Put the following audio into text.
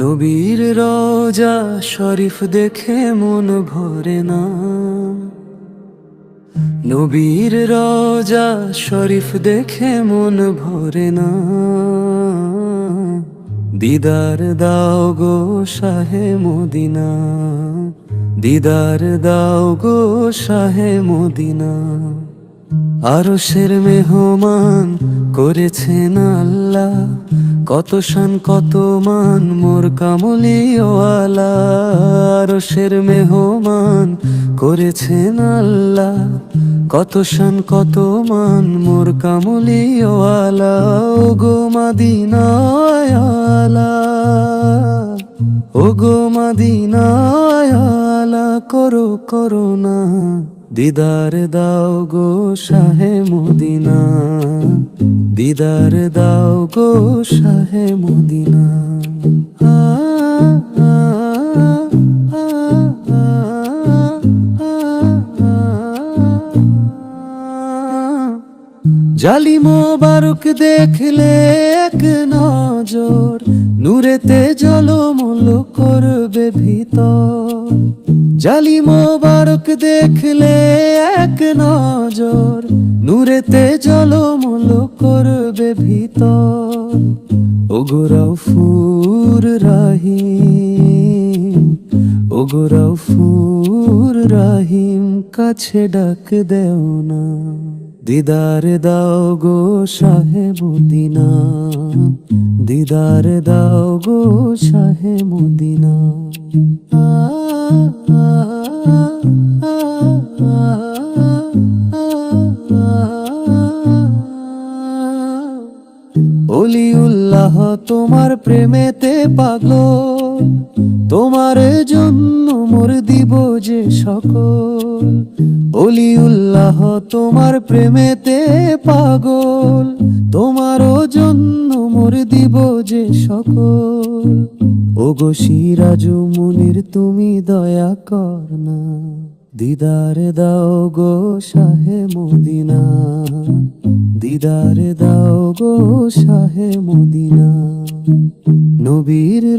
নবীর রোজা শরীফ দেখে মন ভরে না। নবীর রোজা শরীফ দেখে মন ভরে না। দিদার দাও গো শাহে মদিনা। দিদার দাও গো শাহে মদিনা। আরশের মেহমান করেছেন আল্লাহ কত শান, কত মান, মোর কামলিওয়ালা, আরশের মেহমান করেছেন আল্লাহ। কত শান, কত মান, মোর কামলিওয়ালা ও গো মাদিনায়ালা ও গো মাদিনায়ালা করো করো না দিদার দাও গো শাহে মদিনা। দিদার দাও গো শাহে মদিনা। জালি মোবারক দেখলে এক নজর, নূরেতে জলমল করবে ভিতর। জালি মোবারক দেখলে এক নজর, নূরেতে জলমল করবে ভিতর। ওগোরাও ফুর রাহিম, ওগোরাও ফুর রাহিম, কাছে ডাক দেও না। দিদার দাও গো শাহে মদিনা, দিদার দাও গো শাহে মদিনা। আ, আ। তোমার প্রেমেতে পাগল তোমার জন্য মোর দিব যে সকল। অলিউল্লাহ, তোমার প্রেমেতে পাগল। তোমার জন্য মোর দিব যে সকল। ও গো সিরাজু মুনির, তুমি দয়া কর না। দিদার দাও গো শাহে মদিনা। দিদার দাও গো শাহে মদিনা। নবীর